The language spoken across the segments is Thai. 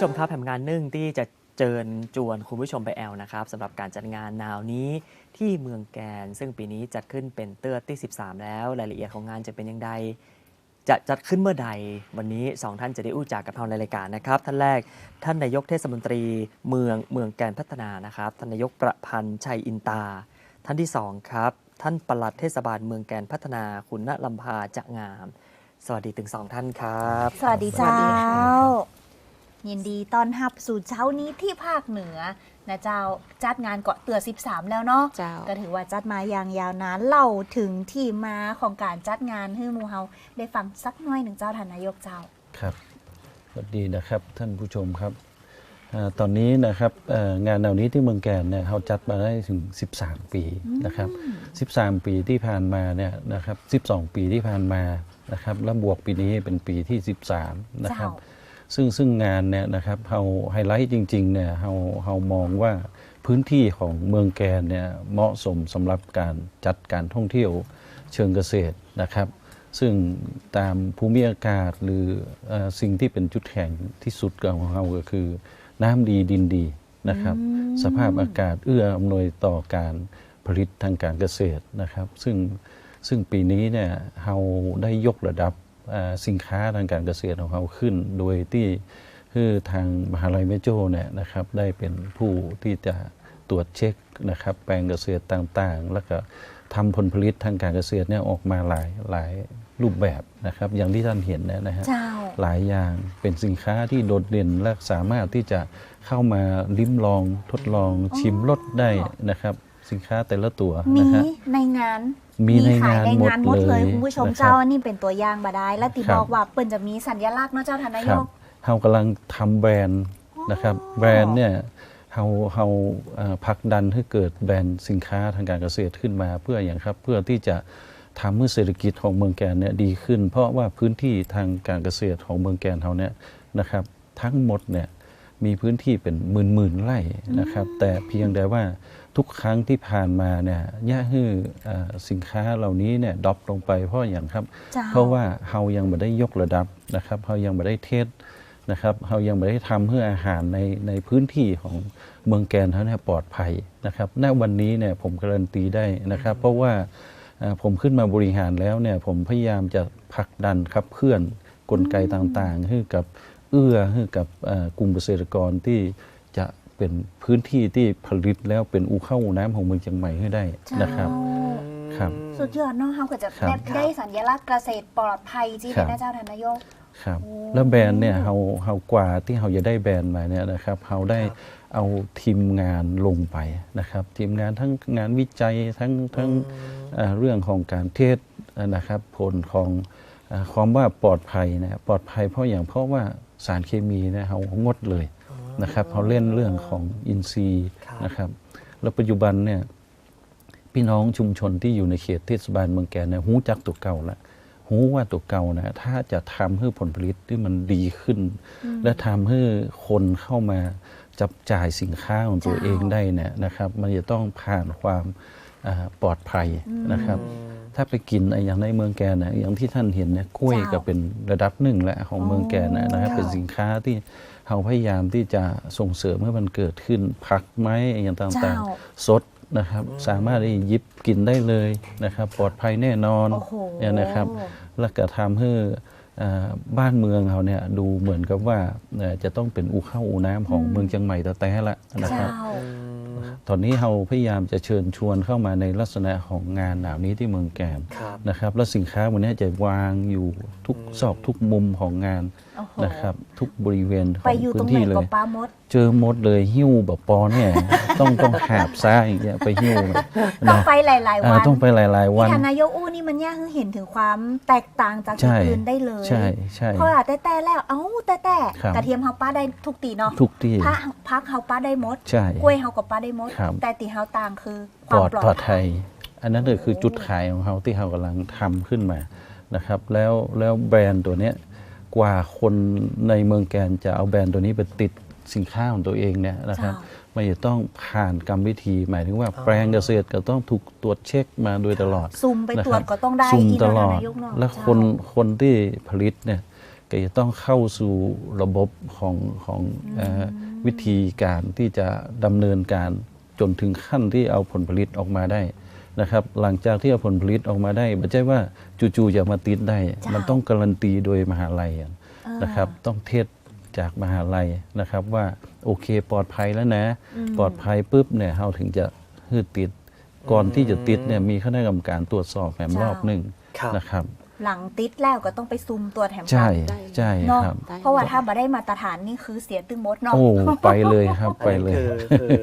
ผู้ชมครับแผนงานหนึ่งที่จะเจิญจวนคุณผู้ชมไปแอลนะครับสำหรับการจัดงานนาวนี้ที่เมืองแกน ซึ่งปีนี้จัดขึ้นเป็นเตื้อที่ 13 แล้ว รายละเอียดของงานจะเป็นอย่างไรจะจัดขึ้นเมื่อใด วันนี้สองท่านจะได้อู้จากกับเราในรายการนะครับ ท่านแรกท่านนายกเทศมนตรีเมืองเมืองแกนพัฒนานะครับท่านนายกประพันธ์ชัยอินตา ท่านที่สองครับท่านปลัดเทศบาลเมืองแกนพัฒนาคุณณลำพาจะงาม สวัสดีถึงสองท่านครับ สวัสดีสวัเจ้าสดีค่ะ ยินดีต้อนรับสู่เช้านี้ที่ภาคเหนือนะเจ้าจัดงานเกาะเตือ 13 แล้วเนาะเจ้าก็ถือว่าจัดมาอย่างยาวนานเล่าถึงที่มาของการจัดงานให้หมูเฮาได้ฟังสักหน้อยหนึ่งเจ้าทานนายกเจ้าครับสวัสดีนะครับท่านผู้ชมครับอาตอนนี้นะครับเอ่องานแนวนี้ที่เมืองแกนเนี่ยเขาจัดมาได้ถึง 13 ปีนะครับ 13 ปีที่ผ่านมาเนี่ยนะครับ 12 ปีที่ผ่านมานะครับแล้วบวกปีนี้เป็นปีที่ 13 นะครับเจ้า ซึ่งซึ่งงานเนี่ยนะครับเราไฮไลท์จริงๆเนี่ยเราเรามองว่าพื้นที่ของเมืองแกนเนี่ยเหมาะสมสำหรับการจัดการท่องเที่ยวเชิงเกษตรนะครับ ซึ่งตามภูมิอากาศหรือเออสิ่งที่เป็นจุดแข็งที่สุดของเราก็คือ น้ำดีดินดีนะครับ สภาพอากาศเอื้ออำนวยต่อการผลิตทางการเกษตรนะครับ ซึ่งซึ่งปีนี้เนี่ยเราได้ยกระดับเอ่อ สินค้าทางการเกษตรของเราขึ้น โดยที่คือทางมหาลัยแม่โจ้เนี่ยนะครับได้เป็นผู้ที่จะตรวจเช็คนะครับแปลงเกษตรต่างๆ แล้วก็ทำผลผลิตทางการเกษตรเนี่ยออกมาหลายหลายรูปแบบนะครับ อย่างที่ท่านเห็นเนี่ยนะฮะเจ้าหลายอย่างเป็นสินค้าที่โดดเด่นและสามารถที่จะเข้ามาลิ้มลองทดลองชิมรสได้นะครับ สินค้าแต่ละตัวมีนะฮะในงาน มีในขายงานในงานหหมมดดเลเลยยคุณผู้ชมนะครับเจ้าอันนี้เป็นตัวอย่างมาได้ และติครับบอกว่าเปิ้นจะมีสัญลักษณ์เนาะเจ้าทานนาคยรับกเรากำลังทำแบรนด์นะครับอ๋อแบรนด์เนี่ยเราเราเอ่อผลักดันให้เกิดแบรนด์สินค้าทางการเกษตรขึ้นมา เพื่ออย่างครับเพื่อที่จะทำให้เศรษฐกิจของเมืองแกนเนี่ยดีขึ้น เพราะว่าพื้นที่ทางการเกษตรของเมืองแกนเราเนี่ยนะครับ ทั้งหมดเนี่ยมีพื้นที่เป็นหมื่นหมื่นๆไร่นะครับ แต่เพียงแต่ว่า ทุกครั้งที่ผ่านมาเนี่ยย่าฮือเอ่อสินค้าเหล่านี้เนี่ยดรอปลงไปเพราะอย่างครับเจ้าเพราะว่าเฮายังไม่ได้ยกระดับนะครับเฮายังไม่ได้เทสนะครับเฮายังไม่ได้ทำเพื่ออาหารในในพื้นที่ของเมืองแกนเขาเนี่ยปลอดภัยนะครับณวันนี้เนี่ยผมการันตีได้นะครับ เพราะว่าเอ่อผมขึ้นมาบริหารแล้วเนี่ยผมพยายามจะผลักดันขับเคลื่อนกลไกต่างๆให้กับเอื้อให้กับเอ่อกลุ่มเกษตรกรที่จะ เป็นพื้นที่ที่ผลิตแล้วเป็นอูเข้าอูน้ำของเมืองเชียงใหม่ให้ได้นะครับครับ สุดยอดเนาะเฮาก็จะครับ ได้ได้สัญลักษณ์เกษตรปลอดภัยจีครัเป็นบนะเจ้าทานนายก ครับ โอ้ แล้วแบรนด์เนี่ยเราเรากว่าที่เราจะได้แบรนด์มาเนี่ยนะครับเราได้เอาทีมงานลงไปนะครับ ทีมงานทั้งงานวิจัยทั้งทั้งเอ่อเรื่องของการเทศนะครับ ผลของเอ่อความว่าปลอดภัยนะปลอดภัยเพราะอย่างเพราะว่าสารเคมีเนี่ยเรางดเลย นะครับเราเล่นเรื่องของอินทรีย์ครับนะครับ แล้วปัจจุบันเนี่ยพี่น้องชุมชนที่อยู่ในเขตเทศบาลเมืองแกนเนี่ยหูจักตัวเก่าแล้วหูว่าตัวเก่านะถ้าจะทำให้ผลผลิตที่มันดีขึ้น และทำให้คนเข้ามาจับจ่ายสินค้าของตัวเจ้าเองได้เนี่ยนะครับ มันจะต้องผ่านความอ่าปลอดภัยนะครับ ถ้าไปกินไอ้อย่างในเมืองแกนนะอย่างที่ท่านเห็นเนี่ยกล้วยเจ้าก็เป็นระดับหนึ่งแหละของเมืองแกนนะนะครับเจ้าเป็นสินค้าที่ เราพยายามที่จะส่งเสริมให้มันเกิดขึ้นผักไม้อย่างต่างเจ้าๆสดนะครับสามารถที่หยิบกินได้เลยนะครับ ปลอดภัยแน่นอนโอ้โหเนี่ยนะครับ แล้วก็ทำให้เอ่อบ้านเมืองเราเนี่ยดูเหมือนกับว่าเอ่อจะต้องเป็นอูเข้าอูน้ำของเมืองเชียงใหม่แต่แต่ละนะครับเจ้าตอนนี้เราพยายามจะเชิญชวนเข้ามาในลักษณะของงานหนาวนี้ที่เมืองแกนครับนะครับ แล้วสินค้าวันนี้จะวางอยู่ทุกซอกทุกมุมของงานโอ้โห นะครับ ทุกบริเวณขไปองอยู่ตพื้รงนไหนที่เลก็ยปลามด เจอหมดเลยหิ้วแบบปอเนี่ย ต้องต้องหาบซ้ายอย่างเงี้ยไปหิ้วมาต้องนะไปหลาย ๆ อ่าวันต้องไปหลาย ๆ วัน ที่ทานนายกอู้นี่มันเนี่ยคือเห็นถึงความแตกต่างจากใช่ ที่อื่นได้เลยใช่ใช่เพราะว่าแต่แต่แล้วเอ้าแต่แต่ครับ กระเทียมเฮาป้าได้ทุกตีเนาะทุกที่พักพักเฮาป้าได้หมด ใช่ กล้วยเฮาก็ป้าได้หมด ครับ แต่ตีเฮาต่างคือคปลวามอดปลอดปลอดภัภัยยอันนั้นก็คือจุดขายของเขาที่เขากำลังทำขึ้นมานะครับ แล้วแล้วแบรนด์ตัวเนี้ย กว่าคนในเมืองแกนจะเอาแบรนด์ตัวนี้ไปติดสินค้าของตัวเองเนี่ยนะครับเจ้มันจะต้องผ่านกรรมวิธี หมายถึงว่าแปลงเกษตรก็ต้องถูกตรวจเช็คมาโดยตลอดซุ่มไปตรวจนะครับก็ต้องได้ซุ่มอีกตแล้วลนะอดนายกเนาะและเจ้าคนคนที่ผลิตเนี่ยก็จะต้องเข้าสู่ระบบของของเอ่อวิธีการที่จะดำเนินการจนถึงขั้นที่เอาผลผลิตออกมาได้ นะครับหลังจากที่เอาผลผลิตออกมาได้ไม่ใช่ว่าจู่ๆจะมาติดได้เจ้ามัมันต้องการันตีโดยมหาลัยอะอ่านนะครับต้องเทศจากมหาลัยนะครับว่าโอเคปลอดภัยแล้วนะ ปลอดภัยปุ๊บเนี่ยเราถึงจะฮืดติด ก่อนที่จะติดเนี่ยมีคณะกรรมการตรวจสอบแหมรอบหนึ่งครับนะครับ หลังติดแล้วก็ต้องไปซุมตัวจแถมใช่กันใช่เนาะครับ เพราะว่าถ้ามาได้มาตรฐานนี่คือเสียตึงมดเนาะ โอ้ไปเลยครับไปอันเลนี้ยคือคือ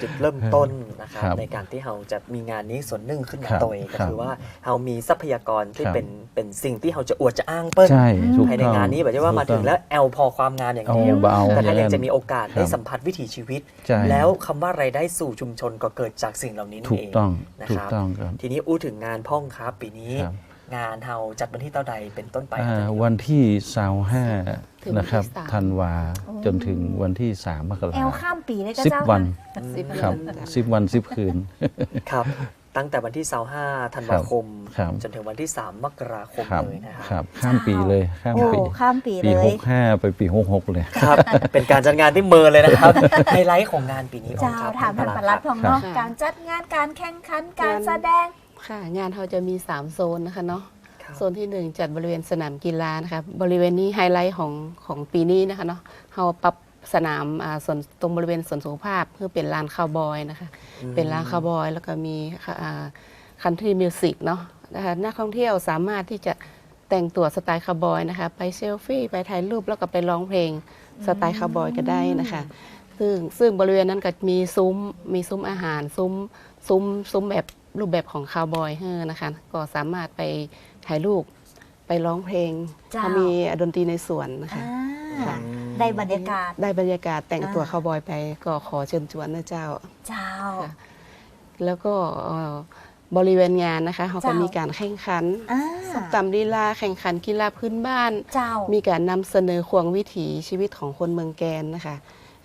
จุดเริ่มต้นนะครับครับในการที่เราจะมีงานนี้ส่วนหนึ่งขึ้นมาครับตัวเองก็ครับคือว่าเรามีทรัพยากรที่ครับ เป็นเป็นสิ่งที่เราจะอวดจะอ้างเปิ้ลใช่ถูกภายในต้องงานนี้แบบที่ว่ามาถึงแล้วแอลพอความงานอย่างเดียวเอาเบาแต่ถ้าอย่างนั้ยังนจะมีโอกาสครับได้สัมผัสวิถีชีวิต ใช่แล้วคำว่ารายได้สู่ชุมชนก็เกิดจากสิ่งเหล่านี้นั่ถูนกเอง ต้องนะถูคกรับต้องครับ ทีนี้อู้ถึงงานพ่องครับปีนี้ครับ งานเราจัดวันที่เท่าใดเป็นต้นไปอ่าครับวันที่สาวห้าถึงนะครับวันที่สาม ธันวาจนถึงวันที่สามมกราแอลข้ามปีเลยก็สิบเจ้าวันค่ะสิบครับเดือนจ้ะสิบวันสิบคืน ครับ ตั้งแต่วันที่25ธันวาคม ครับ จนถึงวันที่ 3 มกราคมครับเลยนะคครัรับบข้ามปีเลยข้ามโอ้ปีข้ามปีปีเลหย กห้าไปปีหกหกเลย ครับ เป็นการจัดงานที่เมินเลยนะครับ ไฮไลท์ของงานปีนี้ของเจ้าครับถามท่านปลัดพองครับเนาะค่ะการจัดงานการแข่งขันการแสดง ค่ะ งานเราจะมี 3 โซนนะคะเนาะครับโซนที่ 1 จัดบริเวณสนามกีฬานะคะบริเวณนี้ไฮไลท์ของของปีนี้นะคะเนาะเราปรับสนามอ่าส่วนตรงบริเวณสวนสุขภาพเพื่อเป็นลานคาวบอยนะคะ เป็นลานคาวบอย แล้วก็มีคันทรีมิวสิกเนาะนะคะนักท่องเที่ยวสามารถที่จะแต่งตัวสไตล์คาวบอยนะคะ ไปเซลฟี่ ไปถ่ายรูปแล้วก็ไปร้องเพลงสไตล์คาวบอยก็ได้นะคะ ซึ่งซึ่งบริเวณนั้นก็มีซุ้มมีซุ้มอาหารซุ้มซุ้มซุ้มแบบ รูปแบบของคาวบอยเฮอนะคะ ก็สามารถไปถ่ายรูปไปร้องเพลงเจ้า เขามีดนตรีในสวนนะคะ อ่าค่ะ ได้บรรยากาศ ได้บรรยากาศแต่งตัวอ่า คาวบอยไปก็ขอเชิญชวนนะเจ้า เจ้า ค่ะ แล้วก็เอ่อบริเวณงานนะคะเขาก็เจ้ามี มีการแข่งขันอ่าส้มตำลีลาแข่งขันกีฬาพื้นบ้าน เจ้า มีการนำเสนอควงวิถีชีวิตของคนเมืองแกนนะคะ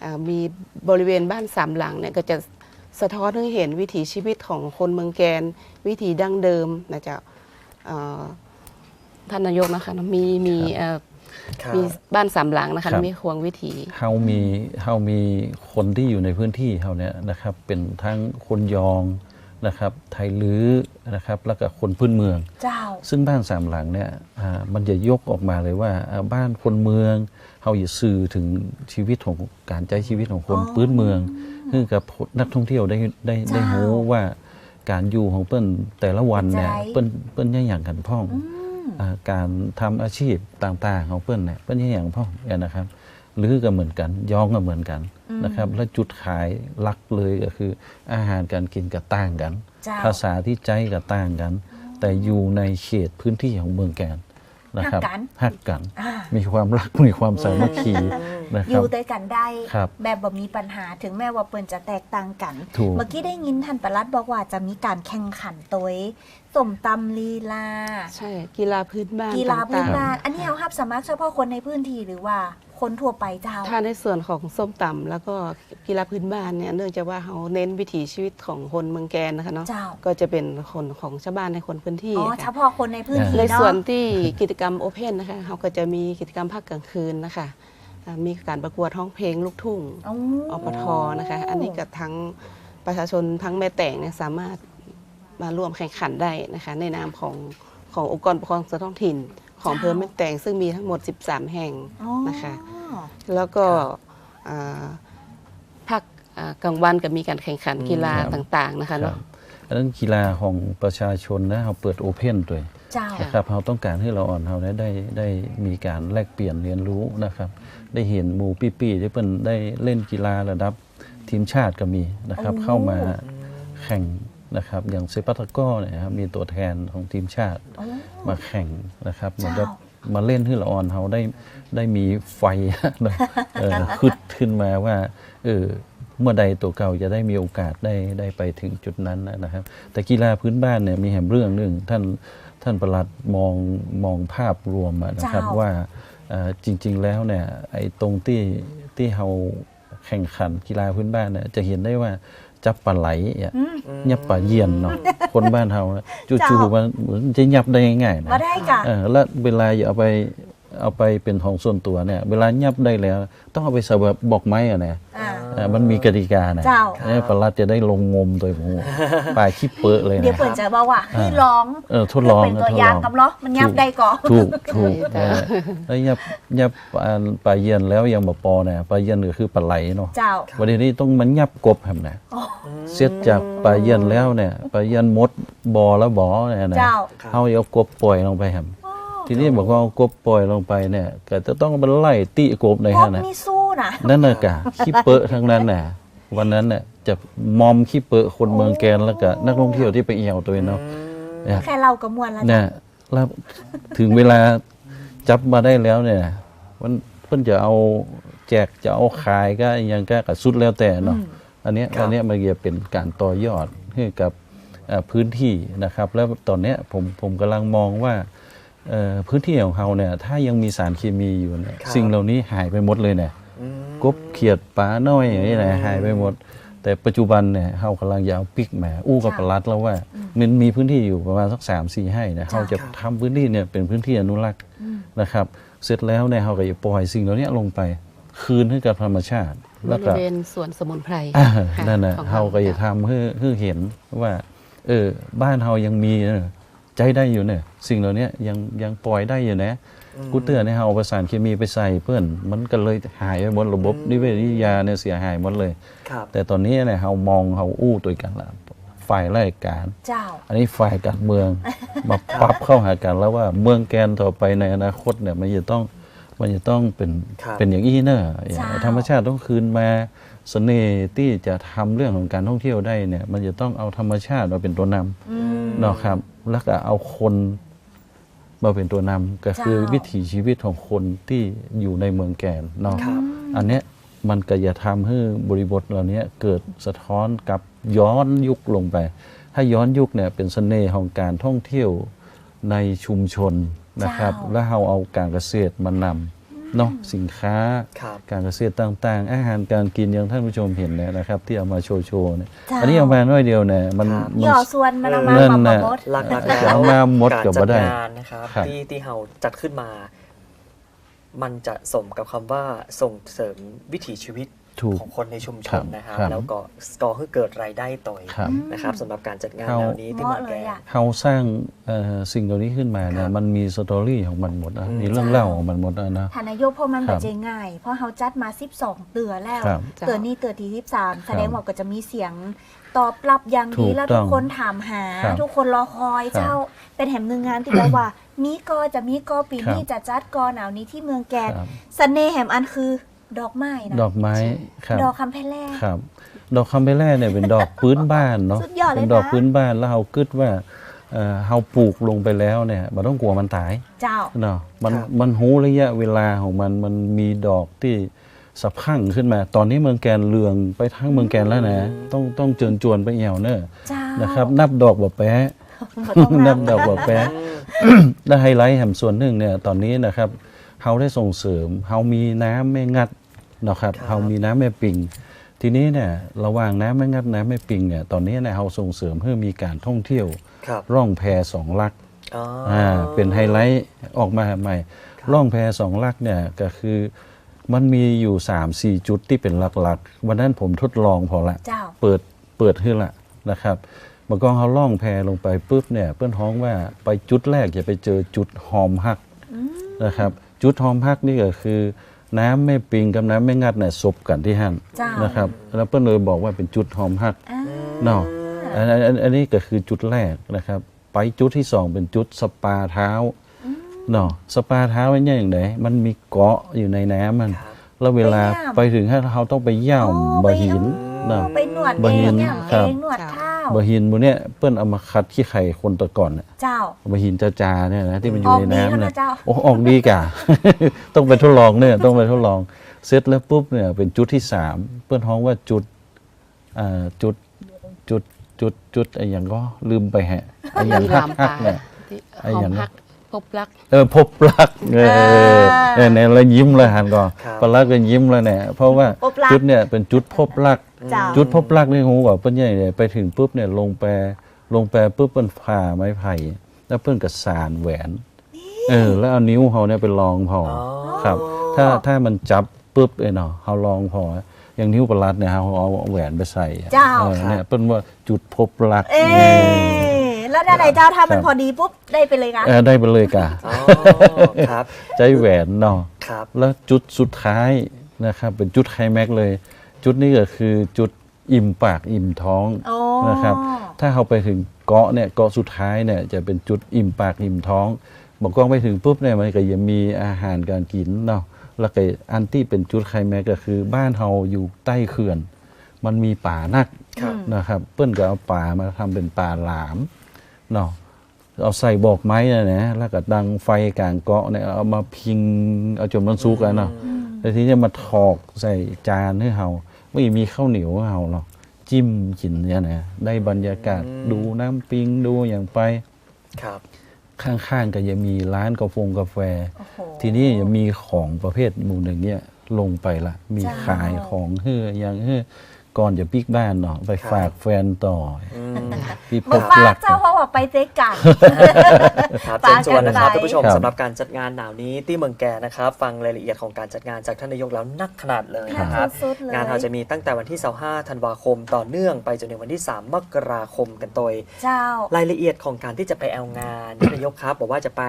อ่ามีบริเวณบ้านสามหลังเนี่ยก็จะ สะท้อนให้เห็นวิถีชีวิตของคนเมืองแกน วิถีดั้งเดิมนะจ๊ะเอ่อท่านนายกนะคะมีมีเอ่อครับมีบ้านสามหลังนะคะครับมีควงวิถีเฮามีเฮามีคนที่อยู่ในพื้นที่เฮาเนี่ยนะครับ เป็นทั้งคนยอง นะครับไทยลื้อนะครับแล้วก็คนพื้นเมือง เจ้า ซึ่งบ้านสามหลังเนี่ยอ่ามันจะยกออกมาเลยว่าอ่าบ้านคนเมืองเฮาอย่าสื่อถึงชีวิตของการใช้ชีวิตของคนอ๋อพื้นเมืองคือกับนักท่องเที่ยวได้ได้ได้เจ้ารู้ว่าการอยู่ของเปิ้นแต่ละวันเนี่ยใจ เปิ้นเปิ้นยังอย่างกันพ่อง อืมอ่า การทำอาชีพต่างๆ ของเปิ้นเนี่ยเปิ้นยังอย่างพ่องเนี่ยนะครับหรือก็เหมือนกันย้องก็เหมือนกันนะครับ และจุดขายหลักเลยก็คือ อาหารการกินก็ต่างกันเจ้าภาษาที่ใจก็ต่างกัน แต่อยู่ในเขตพื้นที่ของเมืองแกน นะครับฮักกันฮักกัน อ่า มีความรักมีความสามัคคีนะอครับ ยู่ด้วยกันได้ ครับแบบบ่มีปัญหาถึงแม้ว่าเปิ่นจะแตกต่างกัน ถูก เมื่อกี้ได้ยินท่านประลัดบอกว่าจะมีการแข่งขันตัวสมตำลีลา ใช่ กีฬาพื้นบ้านกีฬาพื้นต่งๆ บ้าน อันนี้เอารับสมัครเฉพาะคนในพื้นที่หรือว่า คนทั่วไปเจ้า ถ้าในส่วนของส้มตำแล้วก็กีฬาพื้นบ้านเนี่ยเนื่องจากว่าเขาเน้นวิถีชีวิตของคนเมืองแกนนะคะเนาะเจ้า ก็จะเป็นคนของชาวบ้านในคนพื้นที่อ๋อค่ะเฉพาะคนในพื้นที่ในเนาะ ส่วนที่กิจกรรมโอเพนนะคะเขาก็จะมีกิจกรรมภาคกลางคืนนะคะอ่ามีการประกวดห้องเพลงลูกทุ่งอ๋ออปทนะคะ อันนี้กับทั้งประชาชนทั้งแม่แต่งเนี่ยสามารถมาร่วมแข่งขันได้นะคะ ในนามของขององค์กรปกครองส่วนท้องถิ่น ของอำเภอแม่แต่งซึ่งมีทั้งหมด 13 แห่งอ๋อนะคะ แล้วก็อ่าภาคอ่ากลางวันก็มีการแข่งขันกีฬาครับต่างๆนะครัคะบเนาะอันนั้นกีฬาของประชาชนนะเราเปิดโอเพนด้วยเจ้าค่ะนะครับเราต้องการให้เราอ่อนเราได้ได้ได้มีการแลกเปลี่ยนเรียนรู้นะครับ ได้เห็นหมูปี้ๆที่เปิ้นได้เล่นกีฬาระดับทีมชาติก็มีนะครับโอ้เข้ามาแข่ง นะครับอย่างเซปัตะกร้อเนี่ยครับมีตัวแทนของทีมชาติอ๋อมาแข่งนะครับเหมือนเจ้ากับมาเล่นให้ละอ่อนเขาได้ได้มีไฟนะเออคึดขึ้นมาว่าเออเมื่อใดตัวเก่าจะได้มีโอกาสได้ได้ไปถึงจุดนั้นนะครับ แต่กีฬาพื้นบ้านเนี่ยมีแหมเรื่องหนึ่งท่านท่านประหลัดมองมองภาพรวมอะนะครับเจ้าว่าเอ่อจริง ๆ แล้วเนี่ยไอ้ตรงที่ที่เราแข่งขันกีฬาพื้นบ้านเนี่ยจะเห็นได้ว่า จับปลาไหลอะอืมยับปลาเยียนเนาะคนบ้านเราอะเจ้าจู่ๆมันเหมือนจะยับได้ง่ายๆนะมาได้กะเออแล้วเวลาอย่าเอาไป เอาไปเป็นของส่วนตัวเนี่ย เวลายับได้แล้ว ต้องเอาไปใส่บอกไม้อะนะอ่าเอ่อมันมีกติกานะเจ้า เนี่ยประหลัดจะได้ลงงมโดยผมปลายขี้เปอะเลยเดี๋ยวนะ เปิดจะบอกว่าให้ร้องเออทดลองเป็นตัวทดอลย่างองกับเนาะมันยับได้ก่อน ถูกถูกจ้ะเออแล้วยับยับอันปลาเยียนแล้วยังบ่ปอเนี่ยปลาเยียนก็คือปลาไหลเนาะเจ้า วันนี้ต้องมันยับกบแหมนะเสร็จจากปลาเยียนแล้วเนี่ยปลาเยียนมดบอแล้วบอเนี่ยนะเจ้าเอาเอากบปล่อยลงไปแหม ทีนี้บอกว่าเอากบปล่อยลงไปเนี่ยก็จะต้องมันไล่ติกบในกฮะบนะนี่สู้นะนั่นน่ะกะขี้เปอะทั้งนั้นน่ะวันนั้นน่ะจะมอมขี้เปอะคนเมืองแกนแล้วก็นักท่องเที่ยวที่ไปเอี่ยวตัวเนาะเนี่ยแค่เรากับมวลแล้วเนี่ยแล้วถึงเวลาจับมาได้แล้วเนี่ยมันเพิ่นจะเอาแจกจะเอาขายก็ยังก็กระสุดแล้วแต่เนาะอันเนี้ยครับอันเนี้ยมันจะเป็นการต่อยอดให้กับเอ่อพื้นที่นะครับ แล้วตอนเนี้ยผมผมกำลังมองว่าเอ่อ พื้นที่ของเราเนี่ยถ้ายังมีสารเคมีอยู่เนี่ยครับสิ่งเหล่านี้หายไปหมดเลยเนี่ยอืมกบเขียดปลาน้อยอย่างนี้นะหายไปหมด แต่ปัจจุบันเนี่ยเรากำลังจะเอาปิกแหมอู้กับปลัดแล้วว่า มันมีพื้นที่อยู่ประมาณสักสามสี่ให้นะเราจะทำพื้นที่เนี่ยเป็นพื้นที่อนุรักษ์นะครับ เสร็จแล้วเนี่ยเราก็จะปล่อยสิ่งเหล่านี้ลงไปคืนให้กับธรรมชาติบแล้วริก็เวณสวนสมุนไพรอ่าค่นั่นน่ะของเราก็จะทำให้ให้เห็นว่าเออบ้านเรายังมีเออ ใจได้อยู่เนี่ยสิ่งเหล่านี้ยังยังปล่อยได้อยู่นะกูเตือนให้เราเอาประสานเคมีไปใส่เพื่อนมันก็เลยหายไปหมดระบบนิเวศวิทยาเนี่ยเสียหายหมดเลยครับแต่ตอนนี้เนี่ยเรามองเราอู้ตัวกันละฝ่ายราชการเจ้าอันนี้ฝ่ายการเมืองมาปรับเข้าหากันแล้วว่าเมืองแกนต่อไปในอนาคตเนี่ยมันจะต้อง มันจะต้องเป็นครับเป็นอย่างนี้เนอะใช่ธรรมชาติต้องคืนมาเสน่ห์ที่จะทำเรื่องของการท่องเที่ยวได้เนี่ย มันจะต้องเอาธรรมชาติมาเป็นตัวนำเนาะครับ แล้วก็เอาคนมาเป็นตัวนำก็คือเจ้าวิถีชีวิตของคนที่อยู่ในเมืองแกนเนาะครับอันเนี้ยมันก็จะทำให้บริบทเหล่านี้เกิดสะท้อนกับย้อนยุคลงไป ถ้าย้อนยุคเนี่ยเป็นเสน่ห์ของการท่องเที่ยวในชุมชน นะครับเจ้าแล้วเราเอาการเกษตรมานำเนาะสินค้าครับการเกษตรต่างๆ อาหารการกินอย่างท่านผู้ชมเห็นเนี่ยนะครับ ที่เอามาโชว์โชว์เนี่ยเจ้า อันนี้เอามาน้อยเดียวเนี่ยมันครับ มันย่อส่วนมันเอามานั่นปรับน่ะหมดหลักๆจะแล้ว เอามาหมดการก็จับ่ดได้ งานนะครับครับ ที่ที่เราจัดขึ้นมา มันจะสมกับคำว่าส่งเสริมวิถีชีวิต ถูกของคนในชุมชครันบนะครับ ครับแล้วก็ก่อให้เกิดรายได้ต่อยครับ นะครับสำหรับการจัดงานเขาแนวนี้ที่เหเมืมาะองเลแกยนอะเขาสร้างเอ่อสิ่งเหล่านี้ขึ้นมาเนี่คยรับมันมีสตอรี่ของมันหมดนะอืม มีเรื่องเล่าของมันหมดนะนะ ฐานายกเพราะมันครัแบบบใจง่าย เพราะเขาจัดมา 12 เตือแล้ว ครับเตือนี่เตือที่13แสดงว่าก็จะมีเสียงตอบรับอย่างถูดีกแล้วต้ทุอกงคนถามหา ครับทุกคนรอคอยครับเจ้าเป็นแถมหนึ่งงานที่บอกว่า มีก็จะมีก็ปีนี้ครับ จะจัดกอหนาวนี้ที่เมืองแกนครับเสน่ห์แหมอันคือ ดอกไม้นะดอกไม้ครับดอกคำแพร่แร่ครับ ดอกคำไปแร่เนี่ยเป็นดอกพื้นบ้านเนาะสุดยอดเลยนะเป็นดอกพื้นบ้านแล้วเราคิดว่าเอ่อเราปลูกลงไปแล้วเนี่ยมันต้องกลัวมันตาย เจ้าเนาะมันครับมันหูระยะเวลาของมันมันมีดอกที่สะพรั่งขึ้นมา ตอนนี้เมืองแกนเลืองไปทั้งเมืองแกนแล้วนะ ต้องต้องเจิญจวนไปเอวเนอะเจ้านะครับ นับดอกบ่แป๊ะบ่ต้องนันับบดอกบ่แป๊ะและไฮไลท์แห่งส่วนหนึ่งเนี่ยตอนนี้นะครับเขาได้ส่งเสริมเขามีน้ำแม่งัด นะครับครับเขามีน้ำแม่ปิง ทีนี้เนี่ยระหว่างน้ำแม่งัดน้ำแม่ปิงเนี่ยตอนนี้เนี่ยเขาส่งเสริมเพื่อมีการท่องเที่ยวครับร่องแพสองลักอ๋อออ่าเป็นไฮไลท์ออกมาใหม่ร่องแพสองลักเนี่ยก็คือมันมีอยู่ 3 4 จุดที่เป็นหลักๆ วันนั้นผมทดลองพอละเจ้าเปิดเปิดขึ้นละนะครับเมื่อก่อนเขาล่องแพลงไปปุ๊บเนี่ยเพื่อนท้องว่าไปจุดแรกจะไปเจอจุดหอมฮักนะครับ จุดหอมฮักนี่ก็คือ น้ำไม่ปิงกับน้ำไม่งัดเนี่ยสบกันที่หันเจ้านนะครับ แล้วเพื่อนเลยบอกว่าเป็นจุดหอมฮักอ่าเนาะอันอันอันอันนี้ก็คือจุดแรกนะครับ ไปจุดที่สองเป็นจุดสปาเท้าเนาะสปาเท้าเป็นอย่างไรมันมีเกาะอยู่ในน้ำมันครับแล้วเวลาไปย่ำไปถึงถ้าเขาต้องไปย่โอ้ำบะหินไปเนาะ ไปนวดบ่เอเห็งนย่ำครับเองนวดเท้า บะหินพวกเนี้ยเปิ้นเอามาคัดขี้ไข่คนแตะก่อนน่ะเจ้าบะหินจ้าจาๆเนี่ยนะที่มันอยู่ออกในดีน้ำแล้วเนี่ยนะเจ้าโอ้ออกดีกะต้องไปทดลองเนี่ยต้องไปทดลองเสร็จแล้วปุ๊บเนี่ยเป็นจุดที่สามเปิ้นท้องว่าจุดอ่าจุดจุดจุดจุดไอ้อย่างก็ลืมไปแฮะไอ้อย่างฮักลามฮัปากเนี่ยที่ไอ้หออย่ามงฮักพบรักเออพบรักเออเออเออเนี่ยแล้วยิ้มเลยหันก่อนครับปลารักก็ยิ้มแล้วเนี่ยเพราะว่าพบรักจุดเนี่ยเป็นจุดพบรัก เจ้า จุดพบรักนี่หูว่าเปิ้นใหญ่เนี่ยไปถึงปุ๊บเนี่ยลงแปรลงแปรปุ๊บเปิ้นผ่าไม้ไผ่แล้วเปิ้นก็สานแหวนเอเออแล้วเอานิ้วเขาเนี่ยไปลองพออครับ ถ้าถ้ามันจับปุ๊บเอยเนาะเขาลองพออย่างนิ้วประหลัดเนี่ยเขาเอาแหวนไปใส่อะเจ้าเออเนี่ยเป็นว่าจุดพบรักเอ๊เนี่ยแล้วได้ไหนเจ้าถ้ามันครับ พอดีปุ๊บได้ไปเลยคะเออได้ไปเลยกะอ๋อครับ ใจแหวนเนาะ ครับ แล้วจุดสุดท้ายนะครับเป็นจุดไคลแม็กซ์เลย จุดนี้ก็คือจุดอิ่มปากอิ่มท้องโอ้นะครับ ถ้าเขาไปถึงเกาะเนี่ยเกาะสุดท้ายเนี่ยจะเป็นจุดอิ่มปากอิ่มท้อง บอกกล้องไปถึงปุ๊บเนี่ยมันก็ยังมีอาหารการกินเนาะแล้วก็อันที่เป็นจุดไคลแม็กซ์ก็คือบ้านเราอยู่ใต้เขื่อน มันมีป่านักครับ นะครับเปิ้นก็เอาป่ามาทำเป็นป่าหลามเนาะเอาใส่บอกไม้นะนะแล้วก็ดังไฟกลางเกาะเนี่ยเอามาพิงเอาจนมันสุกแล้วเนาะแล้วทีนี้มาถอกใส่จานให้เฮา ไม่มีข้าวเหนียวให้เฮาหรอกจิ้มกินเนี่ยนะได้บรรยากาศอืมดูน้ำปิงดูอย่างไปครับ ข้างๆก็ยังมีร้านกาแฟกาแฟโอ้โหทีนี้ยังมีของประเภทหมู่หนึ่งเนี่ยลงไปละมีเจ้าขายของเฮ้ออย่างเฮ้อ ก่อนจะปิกบ้านเนาะไปครับฝากแฟนต่ออืมพี่พมาบฝาหลักกเจ้าเพราะว่าไปเจ๊กัน ครับฝาเชิกญชวนนะครับกันไปท่านผู้ชมครับ สำหรับการจัดงานหนาวนี้ที่เมืองแก่นะครับ ฟังรายละเอียดของการจัดงานจากท่านนายกแล้วนักขนาดเลยนะครับสุดๆเลย งานเราจะมีตั้งแต่วันที่25ธันวาคมต่อเนื่องไปจนถึงวันที่ 3 มกราคมกันโดย เจ้า รายละเอียดของการที่จะไปเอางาน ท่านนายกครับบอกว่าจะไป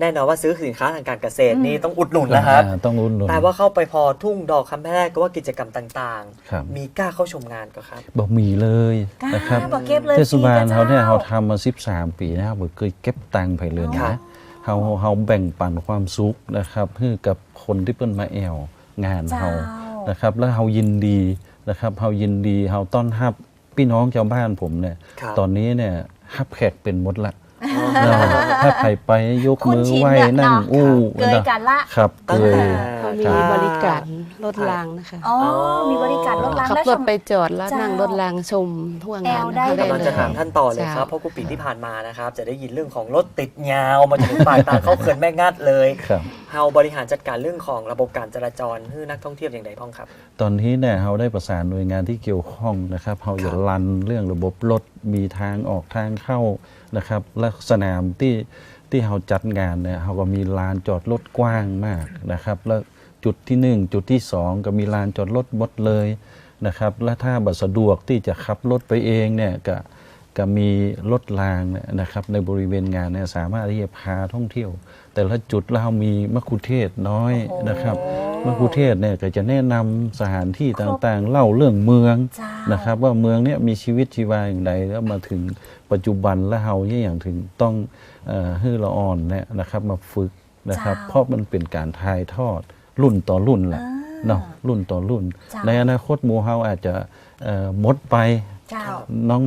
แน่นอนว่าซื้อสินค้าทางการเกษตรอืมนี่ต้องอุดหนุนนะครับ อ่าต้องรุ่นหนุนแต่ว่าเข้าไปพอทุ่งดอกคำแพรกก็ว่ากิจกรรมต่างครับ ๆ มีกล้าเข้าชมงานก็ครับ บอกมีเลยกล้านะครับ บอกเก็บเลยเทศบาลสิเขาเนี่ยจ้เขาทำมา 13 ปีนะครับบ่เคยเก็บตังค์ไปเลยครันะบเขาเขาแบ่งปันความสุขนะครับให้กับคนที่เปิ้นมาแอวงานเจ้า เขานะครับ แล้วเขายินดีนะครับเขายินดีเขาต้อนรับพี่น้องชาวบ้านผมเนี่ยครับ ตอนนี้เนี่ยฮับแขกเป็นหมดละเนาะ ถ้าใครไปยกมือไหว้นั่งอู้เกยกันละครับเกยเขามีบริการรถรางนะคะอ๋อมีบริการรถล้างขับแล้วรถไปจอดแล้วนั่งรถรางชมทั่วงานแอลได้นะคะกำลังจะถามท่านต่อเลยครับเพราะกุปีที่ผ่านมานะครับจะได้ยินเรื่องของรถติดยาวมาจนถึงปลากทางเข้าเขื่อนแม่งัดเลยครับเฮาบริหารจัดการเรื่องของระบบการจราจรให้นักท่องเที่ยวอย่างไรพ้องครับ ตอนนี้เนี่ยเราได้ประสานหน่วยงานที่เกี่ยวข้องนะครับเราจะรันเรื่องระบบรถมีทางออกทางเข้า นะครับ และสนามที่ที่เราจัดงานเนี่ยเราก็มีลานจอดรถกว้างมากนะครับ แล้วจุดที่หนึ่งจุดที่สองก็มีลานจอดรถหมดเลยนะครับ และถ้าบัสะดวกที่จะขับรถไปเองเนี่ยก็ก็มีรถรางนะครับในบริเวณงานเนี่ยสามารถที่จะพาท่องเที่ยว แต่ละจุดเรามีมะคุเทศน้อยนะครับ มะคุเทศก์เนี่ยก็จะแนะนำสถานที่ต่างๆ เล่าเรื่องเมืองเจ้านะครับ ว่าเมืองเนี้มีชีวิตชีวาอย่างไรแล้วมาถึงปัจจุบันและเฮาเนี่ยอย่างถึงต้องเอ่อให้ละอ่อนเนี่ยนะครับ มาฝึกนะครับเจ้าเพราะมันเป็นการถ่ายทอดรุ่นต่อรุ่นแหละอ่าเนาะรุ่นต่อรุ่นเจ้าในอนาคตหมูเฮาอาจจะเอ่อหมดไปเจ้า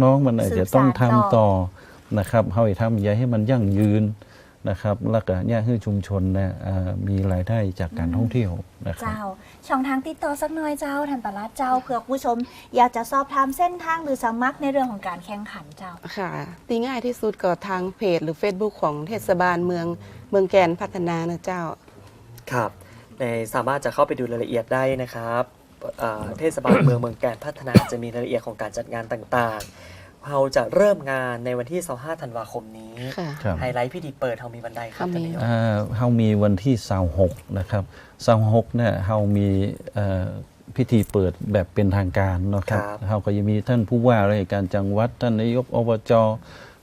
น้องๆมันอาจจะต้องสืบสานทำต่ต่ออนะครับเฮาให้ทำอยังให้มันยั่งยืน นะครับแล้วก็เนี่ยให้ชุมชนเนี่ยเอ่อมีรายได้จากการท่องเที่ยวนะครับเจ้า ช่องทางติดต่อสักหน่อยเจ้าทันตลาดเจ้าเผื่อผู้ชม อยากจะสอบถามเส้นทางหรือสมัครในเรื่องของการแข่งขันเจ้าค่ะที่ง่ายที่สุดก็ทางเพจหรือ Facebook ของเทศบาลเมืองเมืองแกนพัฒนานะเจ้าครับในสามารถจะเข้าไปดูรายละเอียดได้นะครับเอ่อเทศบาลเมืองเมืองแกนพัฒนาจะมีรายละเอียดของการจัดงานต่างๆ เราจะเริ่มงานในวันที่25ธันวาคมนี้ค่ะ ครับ ไฮไลท์พิธีเปิดเรามีวันใดครับเขามีท่านนายกอ่าเฮามีวันที่26นะครับ26เนี่ยเฮามีเอ่อพิธีเปิดแบบเป็นทางการเนาะครับครับ เฮาก็จะมีท่านผู้ว่าราชการจังหวัด ท่านนายกอบจ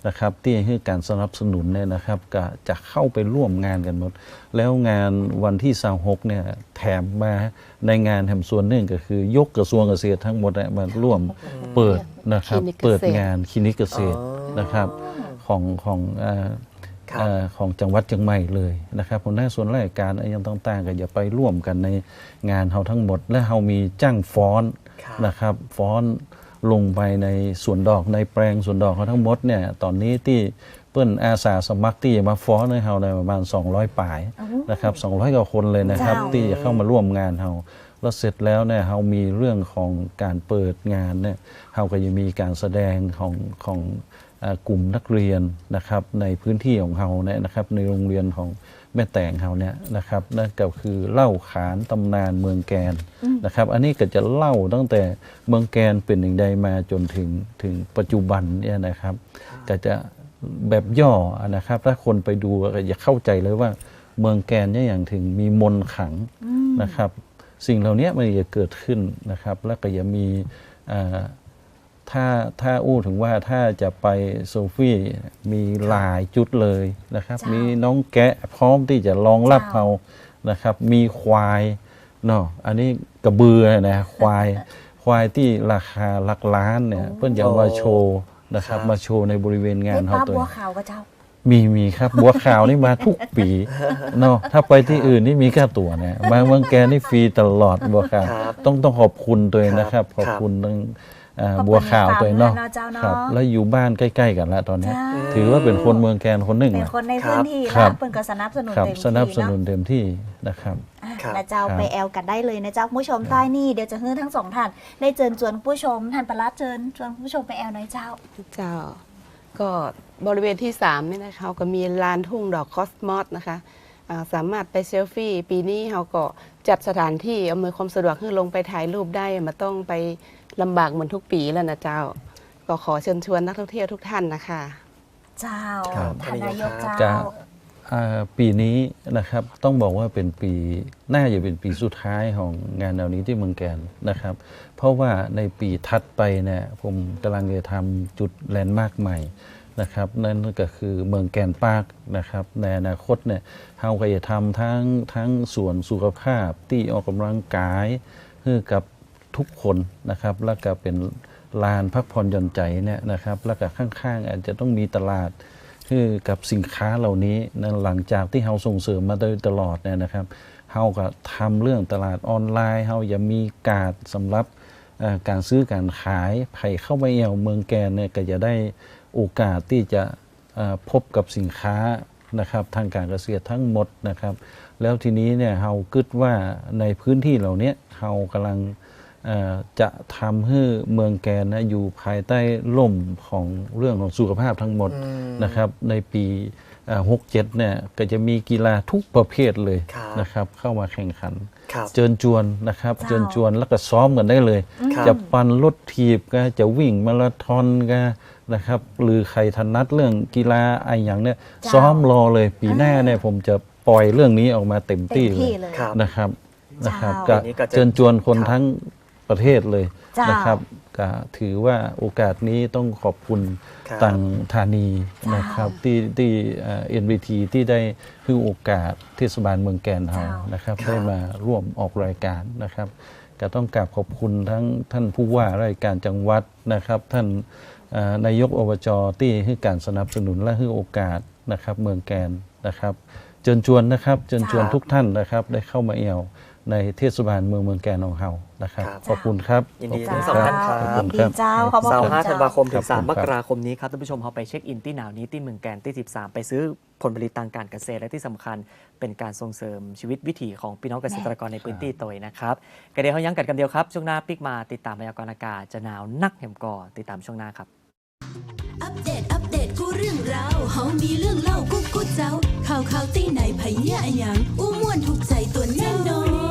นะครับที่ให้การสนับสนุนเนี่ยนะครับก็จะเข้าไปร่วมงานกันหมด แล้วงานวันที่26เนี่ยแถมมาในงานแถมส่วนหนึ่งก็คือยกกระทรวงเกษตรทั้งหมดเนี่ยมาร่วมเปิดนะครับคลินิกเกษตรเปิดงานคลินิกเกษตรอ๋อนะครับของของเอ่อครับเอ่อของจังหวัดเชียงใหม่เลยนะครับหัวหน้าส่วนราชการอะไรอย่างต่างๆ ก็อย่าไปร่วมกันในงานเราทั้งหมด และเรามีจ้างฟ้อนครับนะครับฟ้อน ลงไปในสวนดอกในแปลงสวนดอกเขาทั้งหมดเนี่ยตอนนี้ที่เปิ้นอาสาสมัครที่จะมาฟ้อนให้เราในยประมาณ 200 ป่ายนะครับ200กว่าคนเลยนะครับเจ้าที่จะเข้ามาร่วมงานเราแล้วเสร็จแล้วเนี่ยเรามีเรื่องของการเปิดงานเนี่ยเราก็จะมีการแสดงของของอ่ากลุ่มนักเรียนนะครับในพื้นที่ของเราเนี่ยนะครับในโรงเรียนของ แม่แต่งเราเนี่ยนะครับนั่นก็คือเล่าขานตำนานเมืองแกนนะครับ อันนี้ก็จะเล่าตั้งแต่เมืองแกนเป็นอย่างใดมาจนถึงถึงปัจจุบันเนี่ยนะครับก็จะแบบย่อนะครับ ถ้าคนไปดูก็จะเข้าใจเลยว่าเมืองแกนเนี่ยอย่างถึงมีมนต์ขลังอืมนะครับ สิ่งเหล่านี้มันจะเกิดขึ้นนะครับ แล้วก็จะมีอ่า ถ้าถ้าอู้ถึงว่าถ้าจะไปโซฟี่มีหลายจุดเลยนะครับเจ้ามีมีน้องแกะพร้อมที่จะรองรับเจ้าเรานะครับ มีควายเนาะอันนี้กระเบือนะควายควายที่ราคาหลักล้านเนี่ยเพื่อนจะเอามาโชว์นะครับครับมาโชว์ในบริเวณงานเล่นเขาป้าตัวบัวขาวก็เจ้ามีมีครับบัวขาวนี่มาทุกปีเนาะถ้าไปที่อื่นนี่มีค่าตั๋วนะมาเมืองแกนี่ฟรีตลอดบัวขาวครับต้องต้องขอบคุณตัวเองนะครับครับขอบคุณทั้งอ่าขอ บคุณบัวขาวตัวเองเนาะฟาร์มเนาะเจ้าเนาะครับ แล้วอยู่บ้านใกล้ๆกันแล้วตอนเนี้ยเจ้าถือว่าเป็นคนเมืองแกนคนหนึ่งเป็นนะคนในพื้นที่ครับนะเพิ่นก็สนับสนุนครับเต็มที่สนับสนุนเนาะเต็มที่นะครับอะครับนะเจ้าครับไปแอลกันได้เลยนะเจ้าคุณผู้ชมใต้นี่เดี๋ยวจะให้ทั้งสองท่านได้เชิญชวนผู้ชมท่านประหลัดเชิญชวนผู้ชมไปแอลหน่อยเจ้าเจ้า ก็บริเวณที่3นี่นะคะเขาก็มีลานทุ่งดอกคอสมอสนะคะอ่าสามารถไปเซลฟี่ ปีนี้เขาก็จัดสถานที่อำนวยความสะดวกให้ลงไปถ่ายรูปได้ไมาต้องไป ลำบากเหมือนทุกปีแล้วนะเจ้า ก็ขอเชิญชวนนักท่องเที่ยวทุกท่านนะคะ เจ้าครับท่านนายกครัเจ้าบจะอ่าปีนี้นะครับต้องบอกว่าเป็นปีน่าจะเป็นปีสุดท้ายของงานแนวนี้ที่เมืองแกนนะครับ เพราะว่าในปีถัดไปเนี่ยผมกำลังจะทำจุดแลนด์มาร์คใหม่นะครับนั่นก็คือเมืองแกนปาร์คนะครับในอนาคตเนี่ยเราก็จะทำทั้งทั้งส่วนสุขภาพที่ออกกำลังกายให้กับ ทุกคนนะครับ แล้วก็เป็นลานพักผ่อนหย่อนใจเนี่ยนะครับ แล้วก็ข้างๆ อาจจะต้องมีตลาดคือกับสินค้าเหล่านี้นะหลังจากที่เราส่งเสริมมาโดยตลอดเนี่ยนะครับเราก็ทำเรื่องตลาดออนไลน์เราอย่ามีการดสำหรับการซื้อการขายไผ่เข้าไปเอวเมืองแกนเนี่ยก็จะได้โอกาสที่จะพบกับสินค้านะครับทางการเกษตรทั้งหมดนะครับ แล้วทีนี้เนี่ยเราคิดว่าในพื้นที่เหล่านี้เรากำลัง จะทำให้เมืองแกนนะอยู่ภายใต้ล่มของเรื่องของสุขภาพทั้งหมดอืมนะครับในปีหกเจ็ดเนี่ยก็จะมีกีฬาทุกประเภทเลยครับนะครับเข้ามาแข่งขันครับเจิญจวนนะครับเจ้าเจิญจวนแล้วก็ซ้อมกันได้เลยครับจะปั่นรถทีบก็จะวิ่งมาราธอนก็นะครับหรือใครถนัดเรื่องกีฬาไออย่างเนี่ยเจ้าซ้อมรอเลยปีหน้าเนี่ยผมจะปล่อยเรื่องนี้ออกมาเต็มเต็มที่เลที่ยเลยครับนะครับนะครับเจ้าก็วันนี้ก็จะเชิญชวนคนครับทั้ง ประเทศเลยเจ้านนะครับก็ถือว่าโอกาสนี้ต้องขอบคุณครับต่างธานีเจ้านนะครับที่ที่เอ็นบีทีที่ได้ให้โอกาสเทศบาลเมืองแกนเฮาเจ้าน นะครับ ครับได้มาร่วมออกรายการนะครับก็ต้องกราบขอบคุณทั้งท่านผู้ว่าราชการจังหวัดนะครับ ท่านเอ่อนายกอบจที่ให้การสนับสนุนและให้โอกาสนะครับเมืองแกนนะครับเชิญชวนนะครับเชิญชวนครับทุกท่านนะครับได้เข้ามาเอี่ยว ในเทศบาลเมืองเมืองแกนของเฮานะครับ ครับ ขอบคุณครับ ยินดีขอบทั้งสองคุณท่านครับ ขอบคุณดีครับเจ้าขอบพระเสาคุร์ณ5เจ้าธันวาคมถึงครับผม3มกราคมนี้ครับท่านผู้ชมเขาไปเช็คอินที่หนาวนี้ที่เมืองแกนที่ 13 ไปซื้อผลผลิตทางการเกษตรและที่สำคัญเป็นการส่งเสริมชีวิตวิถีของพี่น้องเกษตรกรในพื้นที่ตัวเองนะครับกระเดียวเขายังกัดกันเดียวครับ ช่วงหน้าปิกมาติดตามพยากรณ์อากาศจะหนาวนักแห่มก่อติดตามช่วงหน้าครับ อัปเดต อัปเดต กูเรื่องราวเฮามีเรื่องเล่ากูกูเจ้า ข่าวข่าวตีไหนไผเนี่ยอะหยังอู้ม่วนถูกใจตัวแน่นอน